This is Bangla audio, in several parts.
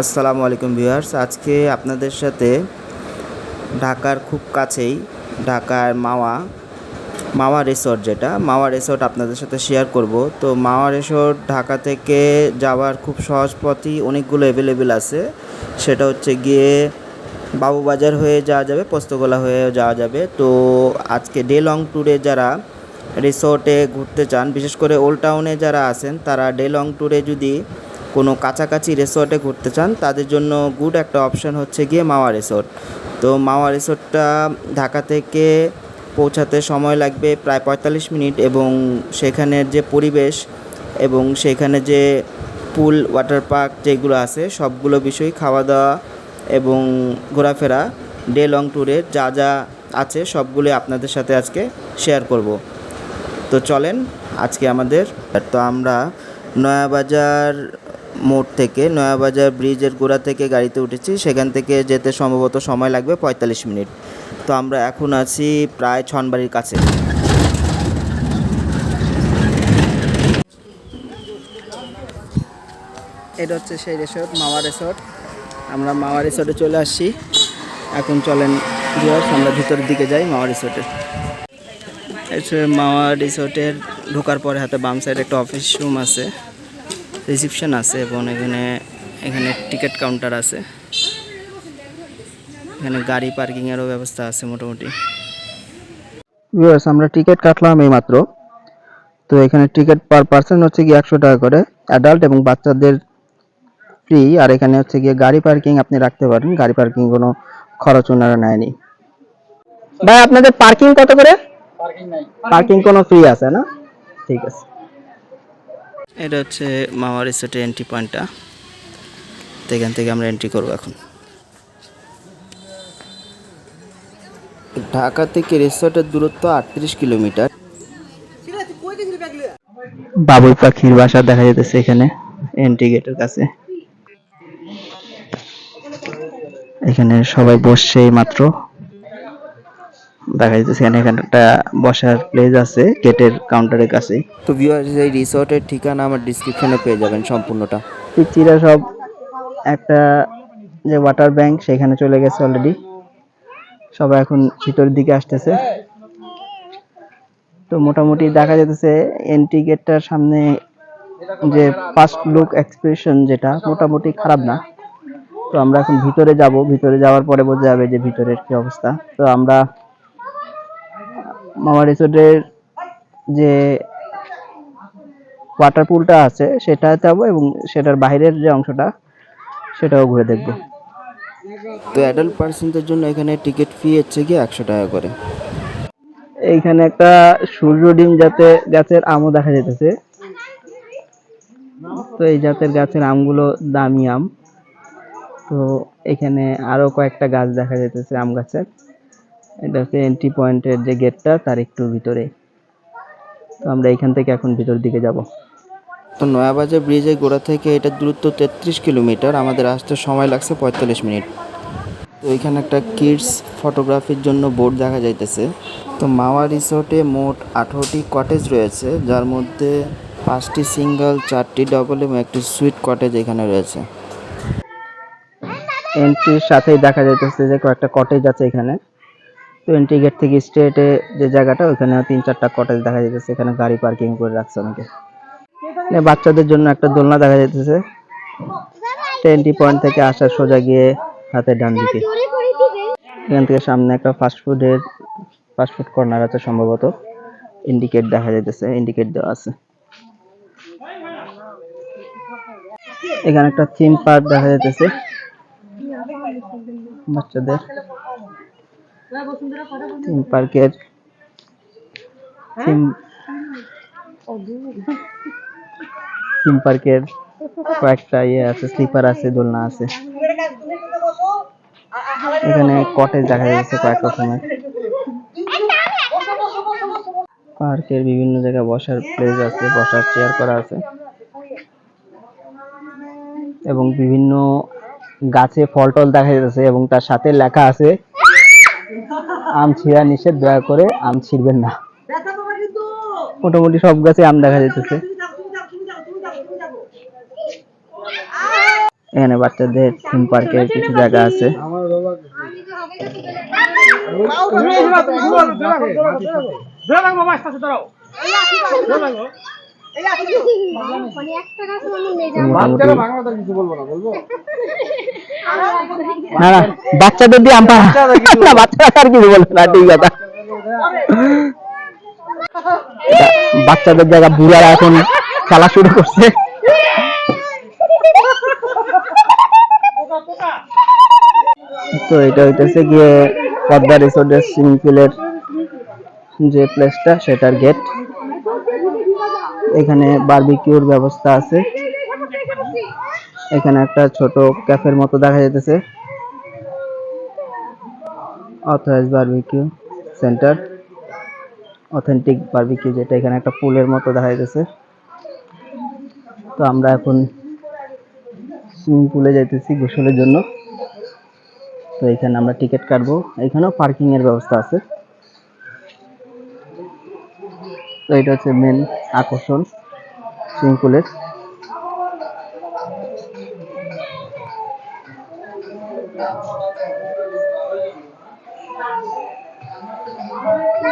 আসসালামু আলাইকুম ভিউয়ার্স। আজকে আপনাদের সাথে ঢাকার খুব কাছেই ঢাকার মাওয়া মাওয়া রিসোর্ট যেটা, মাওয়া রিসোর্ট আপনাদের সাথে শেয়ার করব। তো মাওয়া রিসোর্ট ঢাকা থেকে যাওয়ার খুব সহজ পথই অনেকগুলো অ্যাভেলেবেল আছে। সেটা হচ্ছে গিয়ে বাবুবাজার হয়ে যাওয়া যাবে, পোস্তগোলা হয়ে যাওয়া যাবে। তো আজকে ডে লং ট্যুরে যারা রিসোর্টে ঘুরতে চান, বিশেষ করে ওল্ড টাউনে যারা আছেন, তারা ডে লং ট্যুরে যদি কোনো কাছাকাছি রিসোর্টে ঘুরতে চান, তাদের জন্য গুড একটা অপশান হচ্ছে গিয়ে মাওয়া রিসোর্ট। তো মাওয়া রিসোর্টটা ঢাকা থেকে পৌঁছাতে সময় লাগবে প্রায় পঁয়তাল্লিশ মিনিট এবং সেখানের যে পরিবেশ এবং সেখানে যে পুল ওয়াটার পার্ক যেগুলো আছে, সবগুলো বিষয় খাওয়া দাওয়া এবং ঘোরাফেরা ডে লং ট্যুরের যা যা আছে সবগুলো আপনাদের সাথে আজকে শেয়ার করব। তো চলেন আজকে আমাদের, তো আমরা নয়াবাজার মোড় থেকে নয়াবাজার ব্রিজের গোড়া থেকে গাড়িতে উঠেছি। সেখান থেকে যেতে সম্ভবত সময় লাগবে পঁয়তাল্লিশ মিনিট। তো আমরা এখন আছি প্রায় ছনবাড়ির কাছে। এটা হচ্ছে সেই রিসোর্ট মাওয়া রিসোর্ট আমরা মাওয়া রিসোর্টে চলে আসছি। এখন চলেন আমরা ভিতরের দিকে যাই মাওয়া রিসোর্টের মাওয়া রিসোর্টের ঢোকার পরে হাতে বাম সাইডে একটা অফিস রুম আছে। রিসিপশন আছে এবং এখানে এখানে টিকিট কাউন্টার আছে। এখানে গাড়ি পার্কিংয়েরও ব্যবস্থা আছে মোটামুটি। ভিউয়ার্স আমরা টিকিট কাটলাম এই মাত্র তো এখানে টিকিট পার পার্সন হচ্ছে গিয়ে একশো টাকা করে অ্যাডাল্ট এবং বাচ্চাদের ফ্রি আর এখানে হচ্ছে গিয়ে গাড়ি পার্কিং আপনি রাখতে পারেন গাড়ি পার্কিং কোনো খরচ ওনারা নেয়নি। ভাই আপনাদের পার্কিং কত করে? পার্কিং কোনো ফ্রি আছে না? ঠিক আছে। এটা হচ্ছে মামা রিসোর্টের এন্ট্রি পয়েন্টটা তো এখান থেকে আমরা এন্ট্রি করব এখন। ঢাকা থেকে রিসোর্টের দূরত্ব আটত্রিশ কিলোমিটার। বাবুই পাখির বাসা দেখা যেতেছে এখানে এন্ট্রি গেটের কাছে। এখানে সবাই বসছে মাত্র। দেখা যাচ্ছে এখানে এখানে একটা বসার প্লেস আছে গেটের কাউন্টারের কাছে। তো ভিউয়ার্স এই রিসর্টের ঠিকানা আমার ডিসক্রিপশনে পেয়ে যাবেন সম্পূর্ণটা। পিচ্চিরা সব একটা যে ওয়াটার ব্যাংক সেখানে চলে গেছে অলরেডি সবাই এখন ভিতরের দিকে আসতেছে। তো মোটামুটি দেখা যেতেছে এন্ট্রি গেটটার সামনে যে ফার্স্ট লুক এক্সপ্রেশন যেটা মোটামুটি খারাপ না। তো আমরা এখন ভিতরে যাব ভিতরে যাওয়ার পরে বোঝা যাবে যে ভিতরের কি অবস্থা। তো আমরা মামা রিসোর্টের যে ওয়াটার পুলটা আছে সেটা যাব এবং সেটার বাইরের যে অংশটা সেটাও ঘুরে দেখব। তো অ্যাডাল্ট পার্সনদের জন্য এখানে টিকিট ফি হচ্ছে কি একশো টাকা করে? এইখানে একটা সূর্য ডিম জাতে গাছের আমও দেখা যেতেছে তো এই জাতের গাছের আমগুলো দামি আম। তো এখানে আরও কয়েকটা গাছ দেখা যেতেছে আম গাছের। এটা হচ্ছে এন্ট্রি পয়েন্টের যে গেটটা তার একটু ভিতরে। তো আমরা এখান থেকে এখন ভিতর দিকে যাব। তো নয়াবাজার ব্রিজের গোড়া থেকে এটার দূরত্ব তেত্রিশ কিলোমিটার আমাদের আসতে সময় লাগছে পঁয়তাল্লিশ মিনিট। তো এখানে একটা কিডস ফটোগ্রাফির জন্য বোর্ড দেখা যাইতেছে। তো মাওয়া রিসোর্টে মোট আঠারোটি কটেজ রয়েছে যার মধ্যে পাঁচটি সিঙ্গেল চারটি ডবল এবং একটি সুইট কটেজ এখানে রয়েছে। এন্ট্রির সাথেই দেখা যাইতেছে যে কয়েকটা কটেজ আছে এখানে। এন্ট্রি গেট থেকে স্ট্রেটে যে জায়গাটা ওখানে তিন চারটা কটেজ দেখা যাইতেছে। এখানে গাড়ি পার্কিং করে রাখছে অনেকে। বাচ্চাদের জন্য একটা দোলনা দেখা যাইতেছে। এন্ট্রি পয়েন্ট থেকে আসার সোজা গিয়ে হাতের ডান দিকে। এখান থেকে সামনে একটা ফাস্টফুডের ফাস্টফুড কর্নার আছে সম্ভবত। ইন্ডিকেট দেখা যাইতেছে ইন্ডিকেট দেওয়া আছে। এখানে একটা থিম পার্ক দেখা যাইতেছে। বাচ্চাদের। থিম পার্কের থিম পার্কের কয়েকটা ইয়ে আছে, স্লিপার আছে, দোলনা আছে। এখানে কটেজ দেখা যাচ্ছে কয়েক রকমের। পার্কের বিভিন্ন জায়গায় বসার প্লেস আছে, বসার চেয়ার করা আছে। এবং বিভিন্ন গাছে ফল টল দেখা যাচ্ছে এবং তার সাথে লেখা আছে আম ছিঁড়া নিষেধ, দয়া করে আম ছিঁড়বেন না। মোটামুটি সব গাছে আম দেখা যাইতেছে। এখানে বাচ্চাদের থিম পার্কের কিছু জায়গা আছে। মানে মানে বাচ্চাদের দিয়ে না বাচ্চারা আর কিছু বলবে না ঠিক কথা। বাচ্চাদের জায়গা বুড়ারা এখন খেলা শুরু করছে। তো এটা হইতেছে গিয়ে পদ্মা রিসোর্টের সুইমিং পুলের যে প্লেসটা সেটার গেট এখানে বারবিকিউর ব্যবস্থা আছে। এখানে একটা ছোট ক্যাফের মতো দেখা যাইতেছে। Authorize barbecue centre authentic barbecue যেটা এখানে একটা পুলের মতো দেখা যেতেছে তো আমরা এখন সুইমিং পুলে যাইতেছি গোসলের জন্য। তো এখানে আমরা টিকিট কাটবো। এখানেও পার্কিং এর ব্যবস্থা আছে। তো এটা হচ্ছে মেন আকর্ষণ সুইমিং পুলের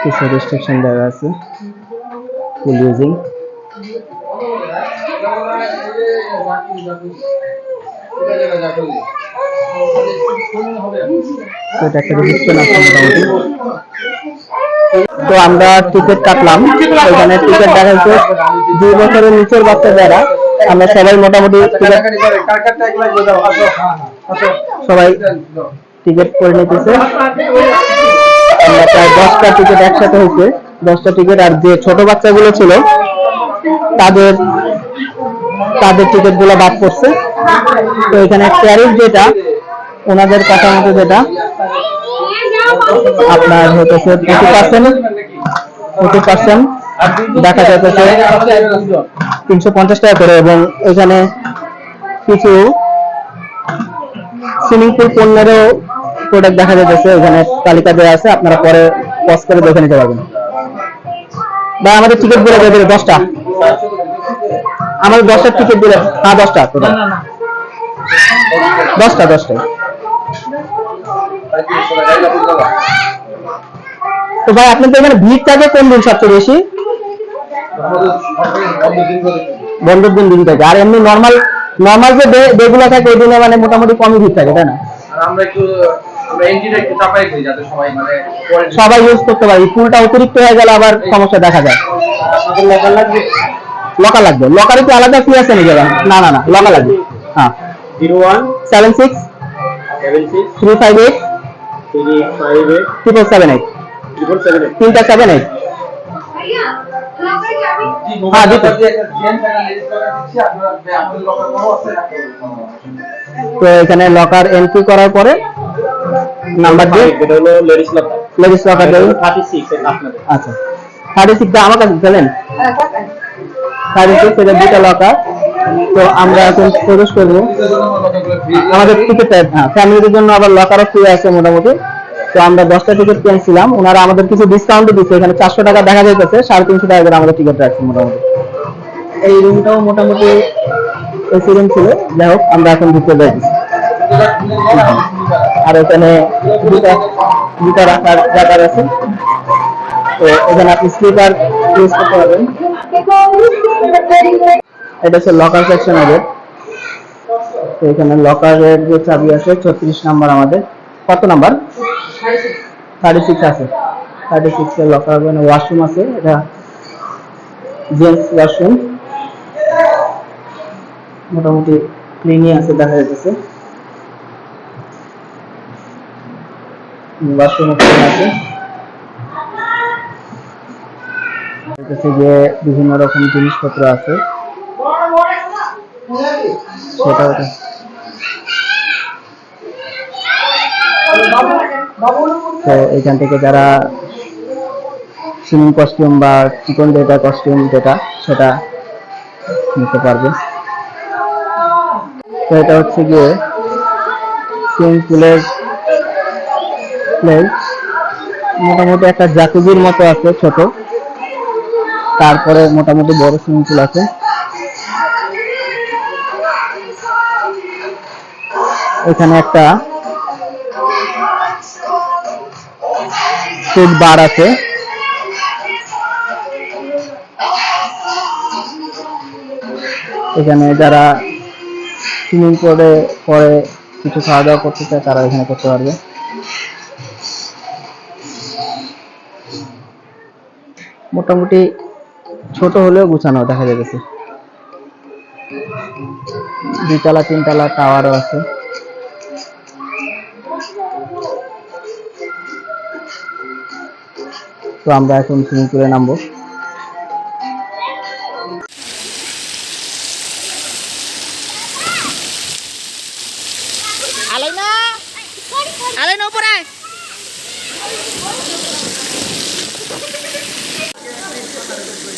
কিছু রেস্ট্রিকশন দেওয়া আছে পুল ইউজিং তো এটা একটা রেজিস্ট্রেশন আছে মোটামুটি। তো আমরা টিকিট কাটলাম। ওখানে টিকিট দেখাইছে দুই বছরের নিচের বাচ্চা যারা। আমরা সবাই মোটামুটি সবাই টিকিট করে নিতেছে। প্রায় দশটা টিকিট একসাথে হয়েছে। দশটা টিকিট আর যে ছোট বাচ্চাগুলো ছিল, তাদের তাদের টিকিটগুলো বাদ পড়ছে। তো এখানে ট্যারিফ যেটা, ওনাদের কথা মতো যেটা আপনার হতেছে প্রতি পার্সেন্ট প্রতি পার্সেন্ট দেখা যাইতেছে তিনশো পঞ্চাশ টাকা করে এবং এখানে কিছু সুইমিং পুল পণ্যেরও প্রোডাক্ট দেখা যাচ্ছে, এখানে তালিকা দেওয়া আছে, আপনারা পরে পজ করে দেখে নিতে পারবেন। বা আমাদের টিকিট বলে দেবে দশটা। আমাদের দশটা টিকিট দিলে হ্যাঁ দশটা। দশটা দশটা। তো ভাই আপনাদের এখানে ভিড় থাকে কোন দিন সবচেয়ে বেশি? বন্ধের দিন দিন থাকে। আর এমনি নর্মাল নর্মাল যে ডেগুলো থাকে ওই দিনে মানে মোটামুটি কমই ভিড় থাকে তাই না? আমরা একটু সবাই মানে ইউজ করতে পারে। ফুলটা অতিরিক্ত হয়ে গেলে আবার সমস্যা দেখা যায়। লকার লাগবে? লকারে কি আলাদা ফি আছে নাকি? না না না লকার লাগবে। হ্যাঁ। Zero one seven six seven six three five eight triple seven eight তিনটা সেভেন এইট হ্যাঁ, দিতে। তো এখানে লকার এন্ট্রি করার পরে নাম্বার দিয়ে এটা হলো লেডিস লকার লেডিস লকার দেবেন থার্টি সিক্স আপনাদের। আচ্ছা। থার্টি সিক্স আমার কাছে দিলেন থার্টি সিক্স এটা দুটা লকার তো আমরা এখন প্রবেশ করব। আমাদের টিকিট হ্যাঁ ফ্যামিলিদের জন্য আবার লকারও ফ্রি আছে মোটামুটি। তো আমরা দশটা টিকিট কিনেছিলাম। ওনারা আমাদের কিছু ডিসকাউন্ট দিচ্ছে এখানে চারশো টাকা দেখা যাইতেছে, সাড়ে তিনশো টাকা করে আমাদের টিকিট রাখছে মোটামুটি। এই রুমটাও মোটামুটি এসি রুম ছিল। যাই হোক, আমরা এখন ঢুকে যাইতেছি। আর এখানে দুটা দুটা রাখার জায়গা আছে। তো এখানে আপনি স্লিপার ইউজ করতে পারবেন। এটা হচ্ছে লকার সেকশন হবে। তো এখানে লকারের যে চাবি আছে, ছত্রিশ নাম্বার আমাদের। কত নাম্বার? থার্টি সিক্স আছে। থার্টি সিক্স এর লকার হবে ওয়াশরুম আছে। এটা জেন্টস ওয়াশরুম মোটামুটি ক্লিনই আছে, দেখা যাচ্ছে ওয়াশরুম আছে। যে বিভিন্ন রকম জিনিসপত্র আছে। সেটা ওটা। তো এখান থেকে যারা সুইমিং কস্টিউম বা চিকন যেটা কস্টিউম যেটা, সেটা নিতে পারবে। তো এটা হচ্ছে গিয়ে সুইমিং পুলের প্লেস মোটামুটি একটা জাকুজির মতো আছে ছোট। তারপরে মোটামুটি বড় সুইমিং পুল আছে। এখানে একটা ফুড বার আছে। এখানে যারা সুইমিং পুলে পরে কিছু খাওয়া দাওয়া করতে চায়, তারা এখানে করতে পারবে। মোটামুটি ছোট হলেও গুছানো দেখা যাচ্ছে দুইতলা, তিনতলা টাওয়ারও আছে। তো আমরা এখন সুইমিং পুলে নামবো।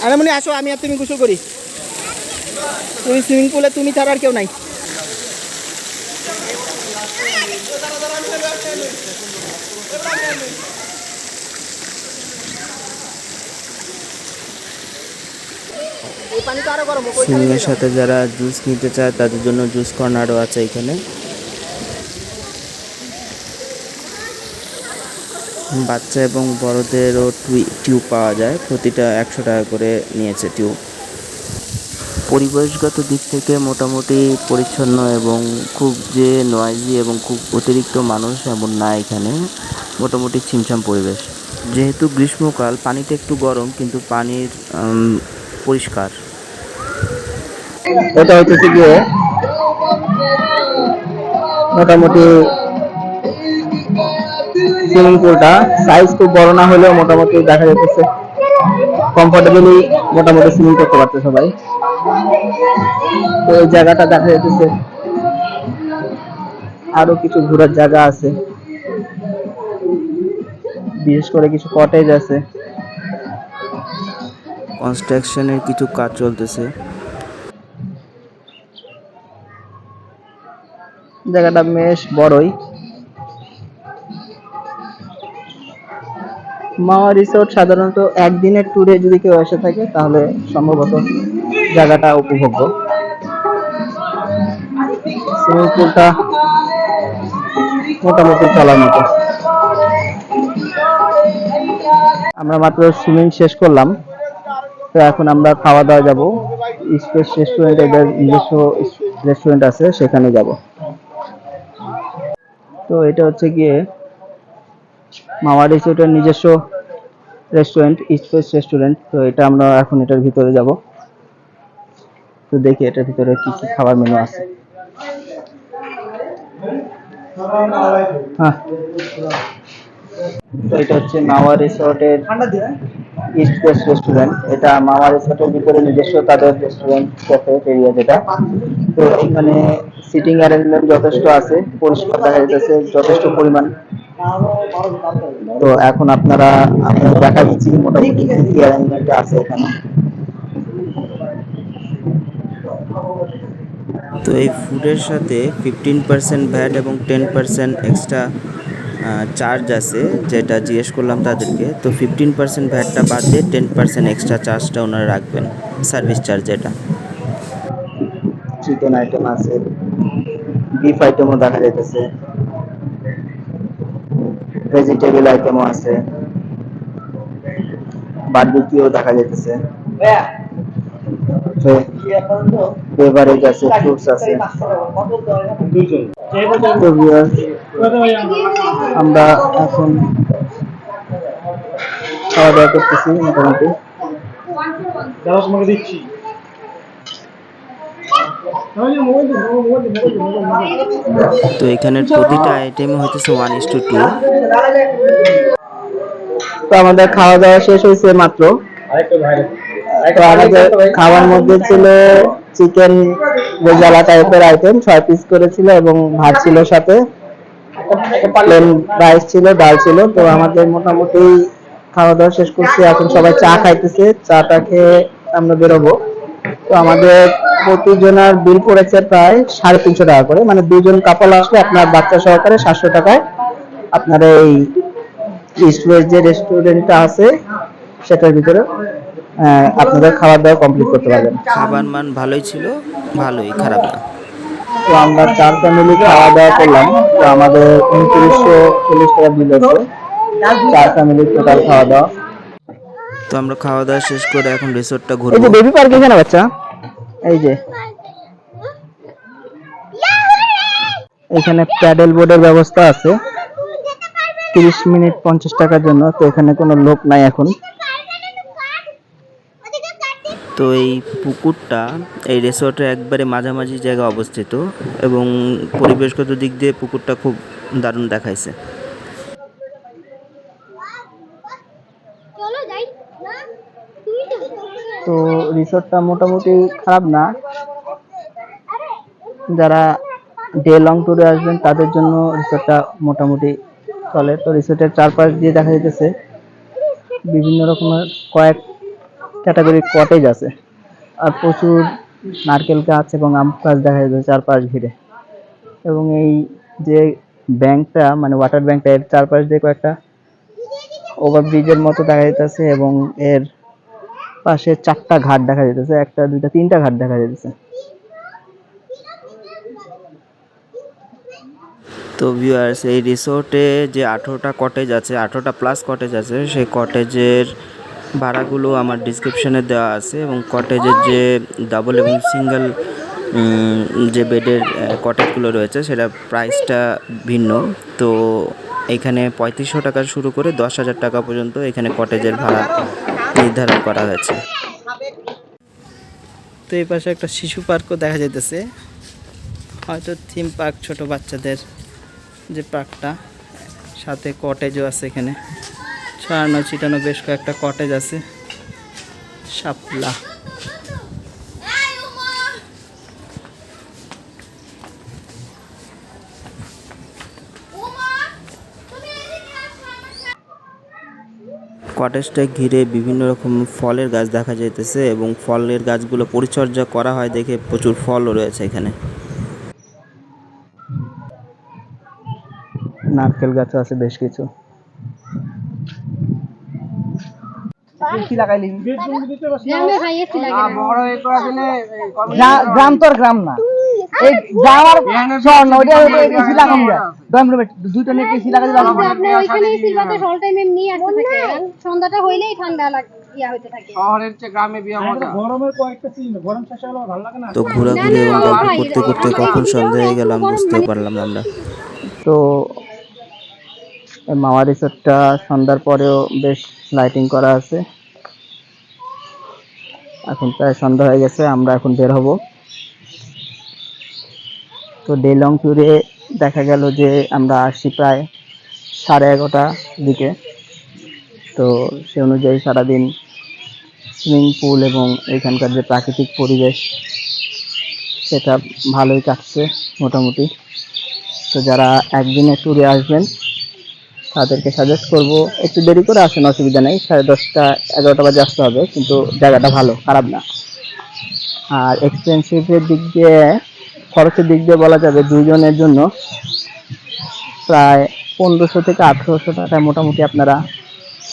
আরে মনে, আসো, আমি আর তুমি গোসল করি। তুমি সুইমিং পুলে, তুমি ছাড়া আর কেউ নাই। সুইমিংয়ের সাথে যারা জুস নিতে চায় তাদের জন্য জুস কর্নারও আছে এখানে। বাচ্চা এবং বড়দেরও টিউব পাওয়া যায়। প্রতিটা একশো টাকা করে নিয়েছে টিউব। পরিবেশগত দিক থেকে মোটামুটি পরিচ্ছন্ন এবং খুব যে নয়েজি এবং খুব অতিরিক্ত মানুষ এমন না এখানে। মোটামুটি ছিমছাম পরিবেশ। যেহেতু গ্রীষ্মকাল পানিটা একটু গরম কিন্তু পানির পরিষ্কার। এটা হচ্ছে গিয়ে মোটামুটি সুইমিং পুলটা। সাইজ খুব বড় না হলেও মোটামুটি দেখা যাচ্ছে কমফোর্টেবলি মোটামুটি সুইমিং করতে পারছে সবাই। তো এই জায়গাটা দেখা যাচ্ছে আরও কিছু ঘোরার জায়গা আছে। বিশেষ করে কিছু কটেজ আছে। কনস্ট্রাকশনের কিছু কাজ চলতেছে। জায়গাটা বেশ বড়ই। মাওয়া রিসোর্ট সাধারণত একদিনের ট্যুরে যদি কেউ এসে থাকে, তাহলে সম্ভবত জায়গাটা উপভোগ্য। সুইমিং পুলটা মোটামুটি চলার মতো। আমরা মাত্র সুইমিং শেষ করলাম। তো এখন আমরা খাওয়া দাওয়া যাব। স্পেস রেস্টুরেন্ট এদের নিজস্ব রেস্টুরেন্ট আছে, সেখানে যাব। তো এটা হচ্ছে গিয়ে মামা রিসোর্টের নিজস্ব রেস্টুরেন্ট স্পেস রেস্টুরেন্ট তো এটা আমরা এখন এটার ভিতরে যাব। তো দেখি এটার ভিতরে কি কি খাবার মেনু আছে। হ্যাঁ এটা হচ্ছে মাওয়া রিসোর্টের ইস্ট ওয়েস্ট রেস্টুরেন্ট এটা মামার রিসোর্টের ভিতরে নিজস্ব তাদের রেস্টুরেন্ট ক্যাফে এরিয়া যেটা। তো এখানে সিটিং অ্যারেঞ্জমেন্ট যথেষ্ট আছে, পরিষ্কার দেখা যাচ্ছে যথেষ্ট পরিমাণ। তো এখন আপনারা আপনারা দেখা দিচ্ছি মোটামুটি কি অ্যারেঞ্জমেন্ট আছে এখানে। তো এই ফুডের সাথে ফিফটিন পার্সেন্ট ভ্যাট এবং টেন পার্সেন্ট এক্সট্রা চার্জ আছে যেটা জিজ্ঞেস করলাম তাদেরকে তো ফিফটিন পার্সেন্ট ভ্যাটটা বাদ দিয়ে টেন পার্সেন্ট এক্সট্রা চার্জটা ওনারা রাখবেন সার্ভিস চার্জ যেটা চিকেন আইটেম আছে বিফ আইটেমও দেখা যাইতেছে ভেজিটেবল আইটেমও আছে বারবিকিউ দেখা যাইতেছে। বেভারেজ আছে ফ্রুটস আছে। তো আমরা এখন খাওয়া দাওয়া করতেছি মোটামুটি। তো এখানের প্রতিটা আইটেমে হইতেছে ওয়ান ইস টু টু তো আমাদের খাওয়া দাওয়া শেষ হয়েছে মাত্র। তো আমাদের খাওয়ার মধ্যে ছিল চিকেন গোজালা টাইপের আইটেম ছয় পিস করেছিল এবং ভাত ছিল সাথে। প্লেন রাইস ছিল, ডাল ছিল। তো আমাদের মোটামুটি খাওয়া দাওয়া শেষ করছি। এখন সবাই চা খাইতেছে। চাটা খেয়ে আমরা বেরোবো। তো আমাদের প্রতিজনের বিল পড়েছে প্রায় সাড়ে তিনশো টাকা করে। মানে দুজন কাপল আসলে আপনার বাচ্চা সহকারে সাতশো টাকায় আপনার এই যে রেস্টুরেন্টটা আছে সেটার ভিতরে আপনাদের খাবার দাওয়া কমপ্লিট করতে পারবেন। খাবার মান ভালোই ছিল ভালোই খারাপ না। তো আমরা চার ফ্যামিলি খাওয়া দাওয়া করলাম তো আমাদের উনত্রিশশো চল্লিশ টাকা বিল আছে চার ফ্যামিলি টোটাল খাওয়া দাওয়া তো আমরা খাওয়া দাওয়া শেষ করে এখন রিসোর্টটা এই যে ঘুরবো। বেবি পার্ক এখানে বাচ্চা। এই যে। এখানে প্যাডেল বোর্ডের ব্যবস্থা আছে। তিরিশ মিনিট পঞ্চাশ টাকার জন্য তো এখানে কোনো লোক নাই এখন। তো এই পুকুরটা এই রিসোর্টের একবারে মাঝামাঝি জায়গায় অবস্থিত এবং পরিবেশগত দিক দিয়ে পুকুরটা খুব দারুণ দেখাইছে। চলো যাই। না তুমি তো তো রিসোর্টটা মোটামুটি খারাপ না? যারা ডে লং ট্যুরে আসবেন তাদের জন্য রিসোর্টটা মোটামুটি চলে। তো রিসোর্টের চারপাশ দিয়ে দেখা যেতেছে বিভিন্ন রকমের কয়েক ক্যাটাগরির কটেজ আছে। আর প্রচুর নারকেল গাছ এবং আম গাছ দেখা যাচ্ছে চারপাশ ঘিরে। এবং এই যে ব্যাংকটা মানে ওয়াটার ব্যাংকটা এর চারপাশ দিয়ে কয়েকটা ওভারব্রিজের মতো দেখা যাইতেছে এবং এর পাশে চারটা ঘাট দেখা যাইতেছে, একটা, দুইটা, তিনটা ঘাট দেখা যাইতেছে। তো ভিউয়ার্স এই রিসোর্টে যে আঠেরোটা কটেজ আছে, আঠেরোটা প্লাস কটেজ আছে, সেই কটেজের ভাড়াগুলো আমার ডিসক্রিপশনে দেওয়া আছে এবং কটেজের যে ডাবল এবং সিঙ্গেল যে বেডের কটেজগুলো রয়েছে, সেটা প্রাইসটা ভিন্ন। তো এখানে পঁয়ত্রিশশো টাকা শুরু করে দশ হাজার টাকা পর্যন্ত এখানে কটেজের ভাড়া নির্ধারণ করা হয়েছে। তো এই পাশে একটা শিশু পার্কও দেখা যাইতেছে। হয়তো থিম পার্ক ছোট বাচ্চাদের যে পার্কটা সাথে কটেজও আছে এখানে। ছড়ানো ছিটানো বেশ কয়েকটা কটেজ আছে। শাপলা। কটেজটা ঘিরে বিভিন্ন রকম ফলের গাছ দেখা যাইতেছে এবং ফলের গাছগুলো পরিচর্যা করা হয় দেখে প্রচুর ফলও রয়েছে এখানে। নারকেল গাছও আছে বেশ কিছু। গ্রামে খাইয়েছি লাগে গ্রাম তো আর গ্রাম না। এই গ্রাম আর শহর না ওইটা এসি লাগানো যায়। দুইটা এসি ওইখানে টাইম এমনি আসতে থাকে। সন্ধ্যাটা হইলেই ঠান্ডা লাগ তো ঘোরাঘুরি করতে করতে কখন সন্ধ্যা হয়ে গেল আমি বুঝতেও পারলাম আমরা। তো মাওয়া রিসোর্টটা সন্ধ্যার পরেও বেশ লাইটিং করা আছে। এখন প্রায় সন্ধ্যা হয়ে গেছে, আমরা এখন বের হব। তো ডে লং ট্যুরে দেখা গেল যে আমরা আসছি প্রায় সাড়ে এগারোটা দিকে। তো সে অনুযায়ী সারাদিন সুইমিং পুল এবং এখানকার যে প্রাকৃতিক পরিবেশ, সেটা ভালোই কাটছে মোটামুটি। তো যারা একদিনে ট্যুরে আসবেন তাদেরকে সাজেস্ট করব, একটু দেরি করে আসেন, অসুবিধা নেই, সাড়ে দশটা, এগারোটা বাজে আসতে হবে, কিন্তু জায়গাটা ভালো, খারাপ না। আর এক্সপেন্সিভের দিক দিয়ে, খরচের দিক দিয়ে বলা যাবে দুইজনের জন্য প্রায় পনেরোশো থেকে আঠেরোশো টাকায় মোটামুটি আপনারা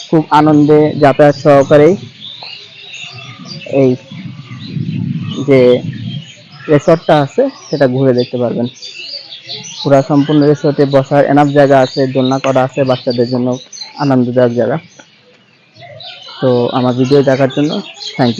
খুব আনন্দে যাতায়াত সহকারেই এই যে রিসর্টটা আছে, সেটা ঘুরে দেখতে পারবেন। পুরা সম্পূর্ণ রিসোর্টে বসার এনাফ জায়গা আছে, দোলনা করা আছে বাচ্চাদের জন্য আনন্দদায়ক জায়গা। তো আমার ভিডিও দেখার জন্য থ্যাংক ইউ